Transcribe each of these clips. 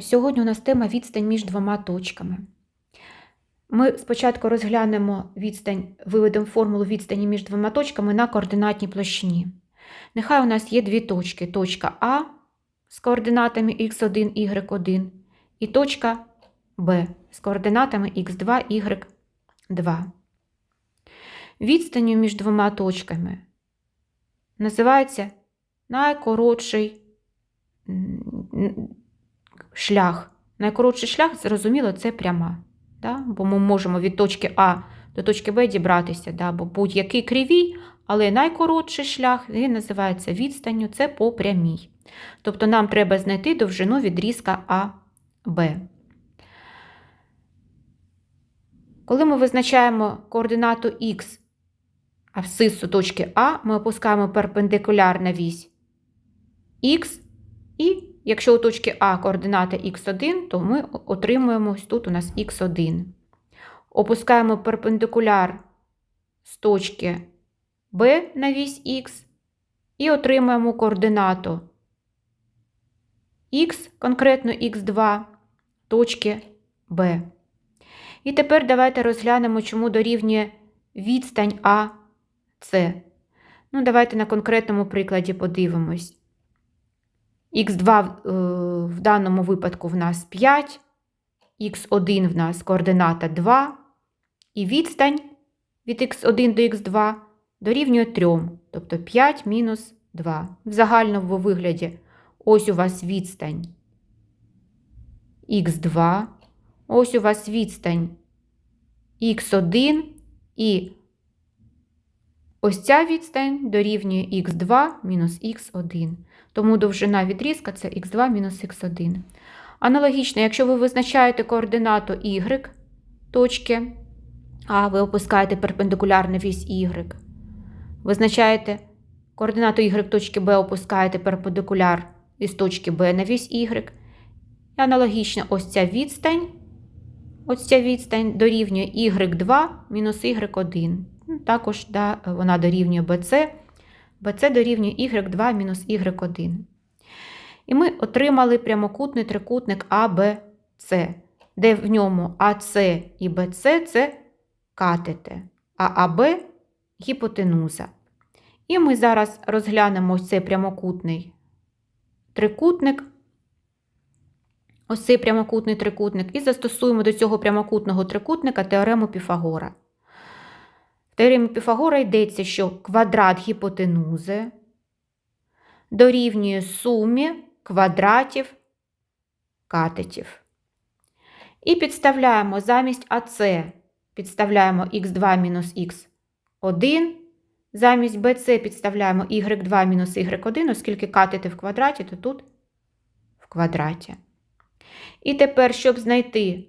Сьогодні у нас тема відстань між двома точками. Ми спочатку розглянемо відстань, виведемо формулу відстані між двома точками на координатній площині. Нехай у нас є дві точки: точка А з координатами х1, y1 і точка Б з координатами х2, y2. Відстанню між двома точками називається найкоротший шлях. Найкоротший шлях, зрозуміло, це пряма. Да? Бо ми можемо від точки А до точки Б дібратися, да? бо будь-який кривій, але найкоротший шлях він називається відстанню, це по прямій. Тобто нам треба знайти довжину відрізка АБ. Коли ми визначаємо координату Х абсцису точки А, ми опускаємо перпендикулярна вісь Х і Якщо у точки А координата х1, то ми отримуємо ось тут у нас х1. Опускаємо перпендикуляр з точки Б на вісь х і отримуємо координату х, конкретно х2, точки Б. І тепер давайте розглянемо, чому дорівнює відстань АС. Ну, давайте на конкретному прикладі подивимось. Х2 в даному випадку в нас 5, х1 в нас координата 2, і відстань від х1 до х2 дорівнює 3, тобто 5 мінус 2. В загальному вигляді ось у вас відстань х2, ось у вас відстань х1 і ось ця відстань дорівнює х2 мінус х1. Тому довжина відрізка це х2 мінус х1. Аналогічно, якщо ви визначаєте координату y точки, а ви опускаєте перпендикулярну вісь y, визначаєте координату y точки B, опускаєте перпендикуляр із точки B на вісь y. І аналогічно ось ця відстань, ось ця відстань дорівнює y2 мінус y1. Також да, вона дорівнює BC. BC дорівнює y2 мінус y1. І ми отримали прямокутний трикутник ABC, де в ньому АС і BC це катети, а АБ гіпотенуза. І ми зараз розглянемо ось цей прямокутний трикутник, ось цей прямокутний трикутник, і застосуємо до цього прямокутного трикутника теорему Піфагора. В теоремі Піфагора йдеться, що квадрат гіпотенузи дорівнює сумі квадратів катетів. І підставляємо замість АС, підставляємо х2 мінус х1, замість BC підставляємо y2 мінус y1, оскільки катети в квадраті, то тут в квадраті. І тепер, щоб знайти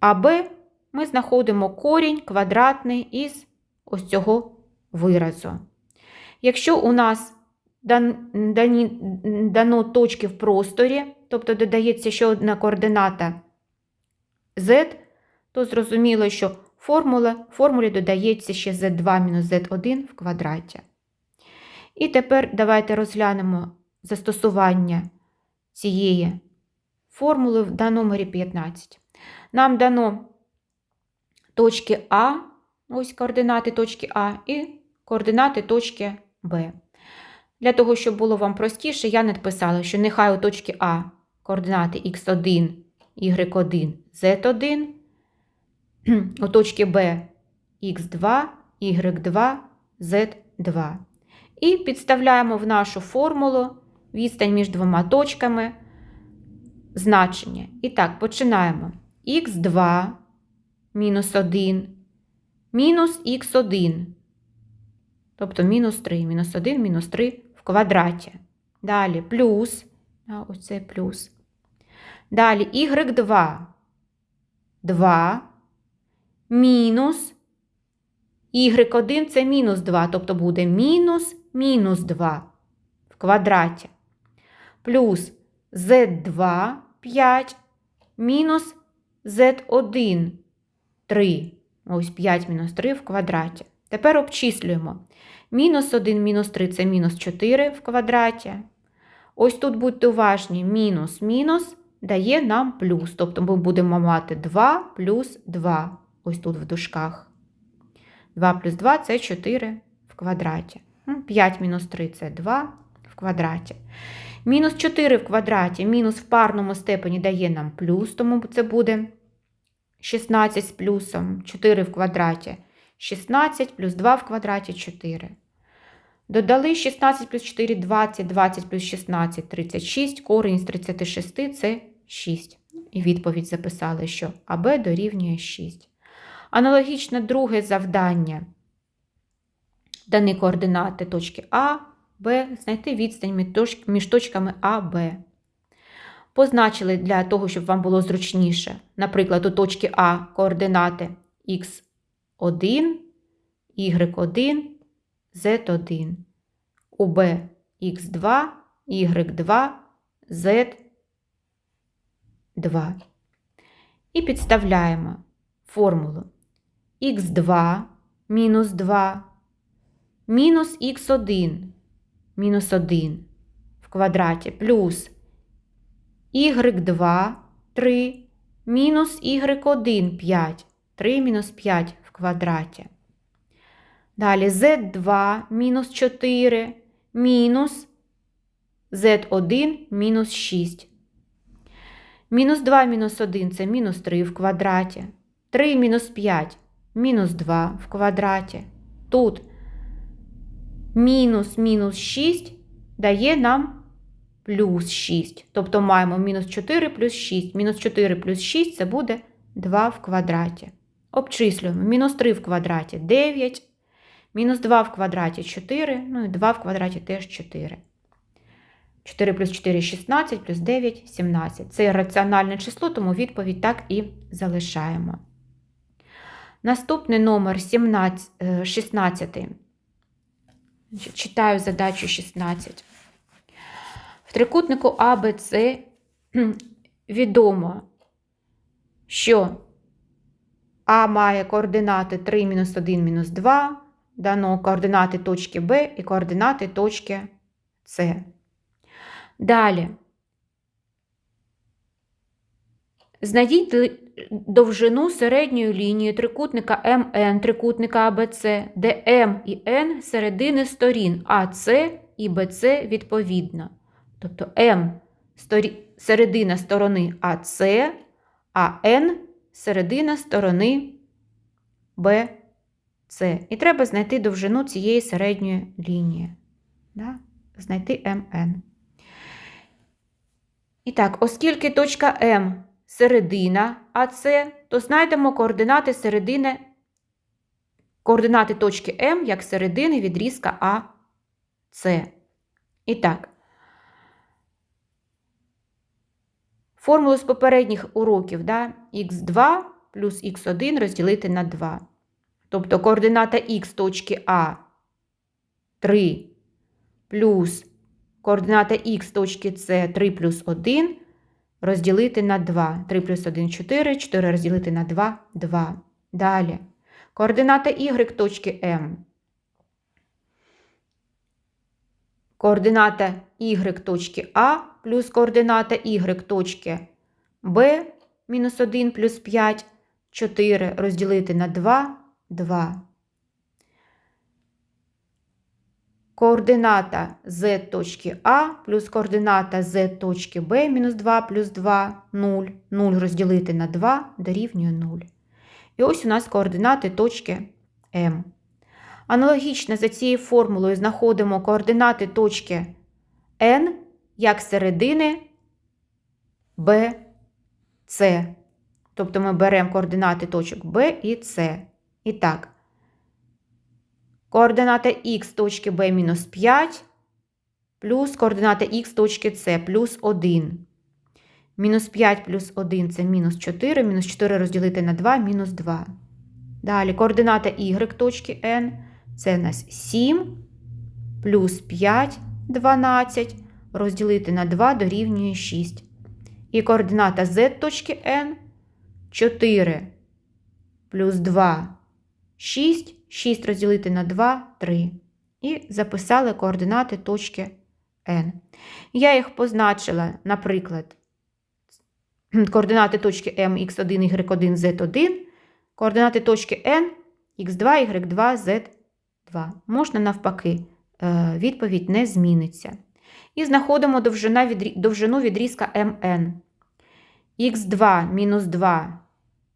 АБ, ми знаходимо корінь квадратний із ось цього виразу. Якщо у нас дано точки в просторі, тобто додається ще одна координата z, то зрозуміло, що формула, формулі додається ще z2-z1 в квадраті. І тепер давайте розглянемо застосування цієї формули в номері 15. Нам дано точки А, ось координати точки А, і координати точки Б. Для того, щоб було вам простіше, я написала, що нехай у точки А координати х1, y1, z1, у точки Б х2, y2, z2. І підставляємо в нашу формулу відстань між двома точками значення. І так, починаємо. х2 мінус 1, мінус х1, тобто мінус 3, мінус 1, мінус 3 в квадраті. Далі плюс, ось це плюс. Далі y2, 2, мінус y1 це мінус 2, тобто буде мінус мінус 2 в квадраті. Плюс z2 5, мінус z1 3. Ось 5 мінус 3 в квадраті. Тепер обчислюємо. Мінус 1 мінус 3 це мінус 4 в квадраті. Ось тут будьте уважні, мінус, мінус дає нам плюс. Тобто ми будемо мати 2 плюс 2. Ось тут в дужках. 2 плюс 2 це 4 в квадраті. 5 мінус 3 це 2 в квадраті. Мінус 4 в квадраті, мінус в парному степені дає нам плюс, тому це буде 16 з плюсом 4 в квадраті. 16 плюс 2 в квадраті 4. Додали 16 плюс 4 20, 20 плюс 16 36, корінь з 36 це 6. І відповідь записали, що АБ дорівнює 6. Аналогічно друге завдання. Дані координати точки А, Б, знайти відстань між точками А, Б. Позначили для того, щоб вам було зручніше. Наприклад, у точки А координати х1, y1, z1. У Б х2, y2, z2. І підставляємо формулу х2 мінус 2 мінус х1 мінус 1 в квадраті плюс y2 3 мінус y1 5. 3 мінус 5 в квадраті. Далі z2 мінус 4 мінус z1 мінус 6. Мінус 2 мінус 1 це мінус 3 в квадраті. 3 мінус 5 мінус 2 в квадраті. Тут мінус мінус 6 дає нам плюс 6. Тобто маємо мінус 4 плюс 6. Мінус 4 плюс 6 це буде 2 в квадраті. Обчислюємо. Мінус 3 в квадраті 9. Мінус 2 в квадраті 4, ну і 2 в квадраті теж 4. 4 плюс 4 16, плюс 9 17. Це раціональне число, тому відповідь так і залишаємо. Наступний номер 17, 16. Читаю задачу 16. Трикутнику АБЦ відомо, що А має координати 3 мінус 1 мінус 2, дано координати точки Б і координати точки С. Далі. Знайдіть довжину середньої лінії трикутника МН, трикутника АБЦ, де М і Н середини сторін АС і БЦ відповідно. Тобто М середина сторони АС, а Н середина сторони БЦ. І треба знайти довжину цієї середньої лінії. Да? Знайти МН. І так, оскільки точка М середина АС, то знайдемо координати середини, координати точки М як середини відрізка АС. І так, формулу з попередніх уроків да, х2 плюс х1 розділити на 2. Тобто координата х точки А 3 плюс координата х точки С 3 плюс 1 розділити на 2. 3 плюс 1 4, 4 розділити на 2 2. Далі. Координата y точки М. Координата y точки А плюс координата y точки Б мінус 1 плюс 5, 4 розділити на 2 2. Координата z точки А плюс координата z точки Б мінус 2 плюс 2 0. 0 розділити на 2 дорівнює 0. І ось у нас координати точки М. Аналогічно за цією формулою знаходимо координати точки N як середини B, С. Тобто ми беремо координати точок Б і С. І так, координата х точки b мінус 5 плюс координата х точки С плюс 1. Мінус 5 плюс 1 це мінус 4, мінус 4 розділити на 2, мінус 2. Далі координата y точки n це у нас 7 плюс 5 12 розділити на 2 дорівнює 6. І координата z точки n 4 плюс 2 6. 6 розділити на 2 3. І записали координати точки n. Я їх позначила, наприклад, координати точки m, x1, y1, z1, координати точки n, x2, y2, z2. Можна навпаки, е, відповідь не зміниться. І знаходимо довжину відрізка mn. х2 мінус 2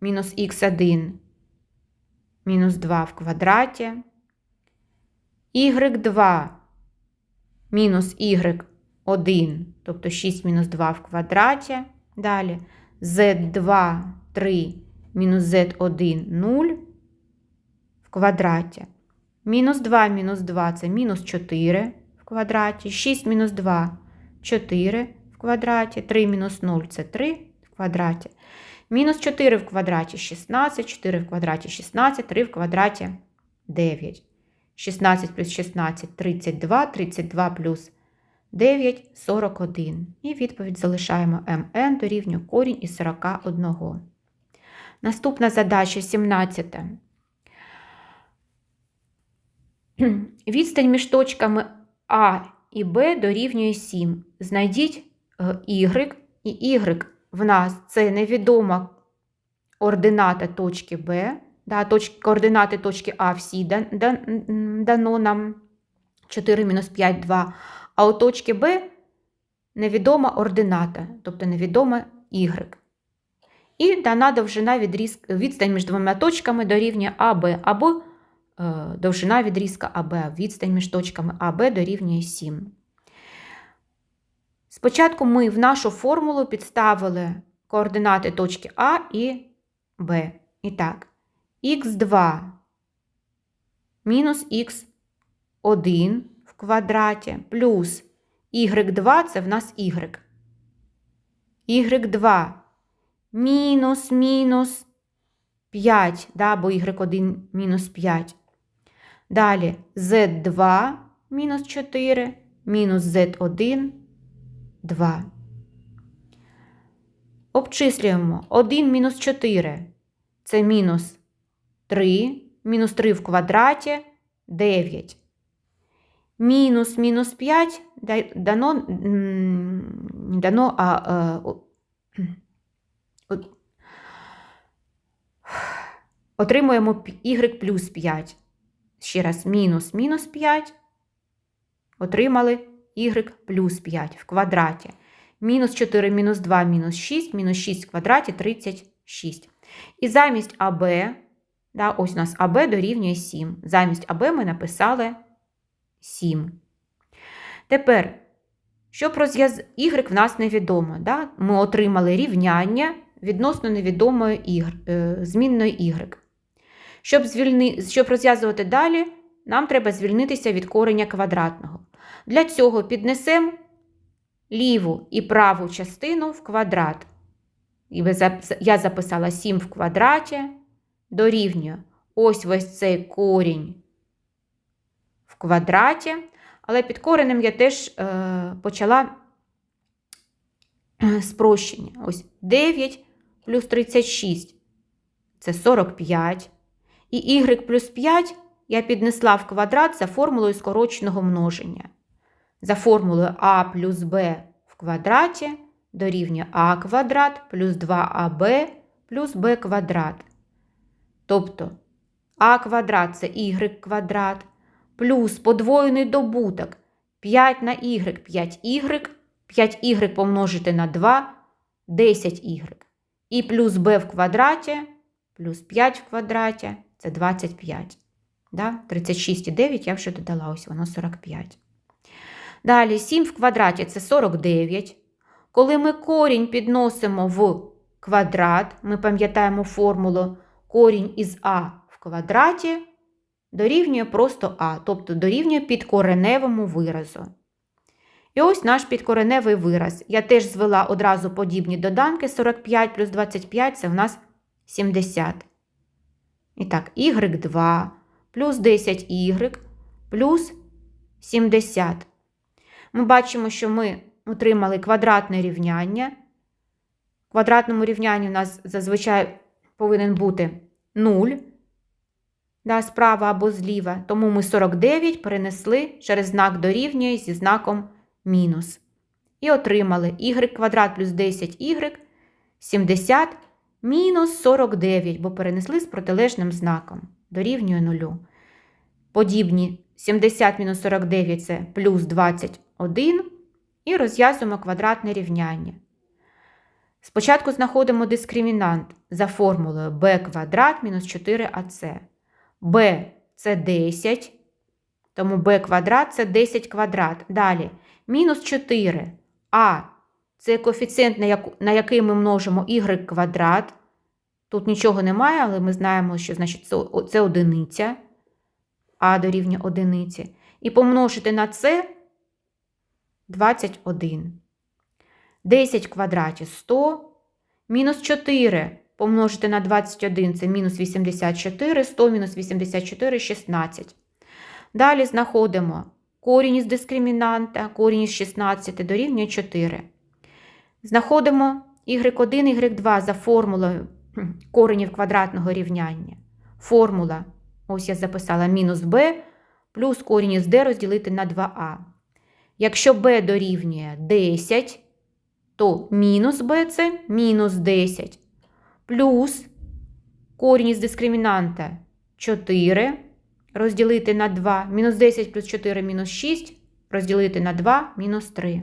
мінус х1 мінус 2 в квадраті. y2 мінус y1, тобто 6 мінус 2 в квадраті. Далі z2 3 мінус z1 0 в квадраті. Мінус 2 мінус 2 це мінус 4 в квадраті. 6 мінус 2 4 в квадраті. 3 мінус 0 це 3 в квадраті. Мінус 4 в квадраті 16, 4 в квадраті 16, 3 в квадраті 9. 16 плюс 16 32, 32 плюс 9 41. І відповідь залишаємо mn дорівнює корінь із 41. Наступна задача 17. Відстань між точками А і Б дорівнює 7. Знайдіть е, y, і y в нас це невідома ордината точки Б. Да, точки, координати точки А всі дан- дан- дано нам 4 мінус 5, 2. А у точки Б невідома ордината, тобто невідома y. І дана довжина відріз... відстань між двома точками дорівнює АБ, або довжина відрізка АБ, відстань між точками АБ дорівнює 7. Спочатку ми в нашу формулу підставили координати точки А і Б. І так, х2 мінус х1 в квадраті плюс y2 це в нас y. y2 мінус мінус 5, да, бо y1 мінус 5. Далі z2 мінус 4 мінус z1 2. Обчислюємо 1 мінус 4 це мінус 3, мінус 3 в квадраті 9. Мінус мінус 5 дано, дано а, а, о- отримуємо y плюс 5. Ще раз, мінус мінус 5. Отримали y плюс 5 в квадраті. Мінус 4, мінус 2, мінус 6, мінус 6 в квадраті 36. І замість АБ, да, ось у нас АБ дорівнює 7. Замість АБ ми написали 7. Тепер, щоб розв'яз... Y в нас невідомо. Да? Ми отримали рівняння відносно невідомої е, змінної Y. Щоб, звільни... Щоб розв'язувати далі, нам треба звільнитися від кореня квадратного. Для цього піднесемо ліву і праву частину в квадрат. І Я записала 7 в квадраті дорівнює ось ось цей корінь в квадраті. Але під коренем я теж е, почала е, спрощення. Ось 9 плюс 36 це 45. І y плюс 5 я піднесла в квадрат за формулою скороченого множення. За формулою а плюс b в квадраті дорівнює а квадрат плюс 2аб плюс b квадрат. Тобто а квадрат це y квадрат плюс подвоєний добуток 5 на y 5y, 5y помножити на 2 10y. І плюс b в квадраті плюс 5 в квадраті це 25. Да? 36,9 я вже додала, ось воно 45. Далі 7 в квадраті це 49. Коли ми корінь підносимо в квадрат, ми пам'ятаємо формулу корінь із а в квадраті дорівнює просто а, тобто дорівнює підкореневому виразу. І ось наш підкореневий вираз. Я теж звела одразу подібні доданки 45 плюс 25 це в нас 70. І так, y2 плюс 10y плюс 70. Ми бачимо, що ми отримали квадратне рівняння. В квадратному рівнянні у нас зазвичай повинен бути 0 да, справа або зліва. Тому ми 49 перенесли через знак дорівнює зі знаком мінус. І отримали y квадрат плюс 10y 70 мінус 49, бо перенесли з протилежним знаком. Дорівнює нулю. Подібні 70 мінус 49 це плюс 21. І розв'язуємо квадратне рівняння. Спочатку знаходимо дискримінант за формулою b квадрат мінус 4ac. b це 10, тому b квадрат це 10 квадрат. Далі мінус 4. А це коефіцієнт, на, який ми множимо y квадрат. Тут нічого немає, але ми знаємо, що значить, це, одиниця. А дорівнює одиниці. І помножити на це 21. 10 в квадраті 100. Мінус 4 помножити на 21 це мінус 84, 100 мінус 84 16. Далі знаходимо корінь із дискримінанта, корінь із 16 дорівнює 4. Знаходимо y1, y2 за формулою коренів квадратного рівняння. Формула, ось я записала, мінус b плюс корінь із d розділити на 2а. Якщо b дорівнює 10, то мінус b це мінус 10. Плюс корінь із дискримінанта 4 розділити на 2. Мінус 10 плюс 4 мінус 6 розділити на 2 мінус 3.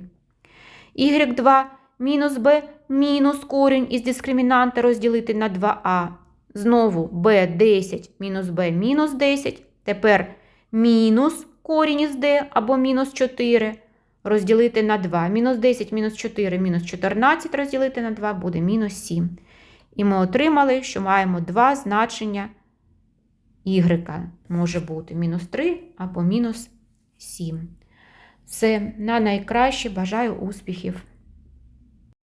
y2 мінус b мінус корінь із дискримінанта розділити на 2а. Знову b 10 мінус b мінус 10. Тепер мінус корінь із d або мінус 4 розділити на 2. Мінус 10 мінус 4 мінус 14 розділити на 2 буде мінус 7. І ми отримали, що маємо два значення y. Може бути мінус 3 або мінус 7. Все, на найкраще бажаю успіхів!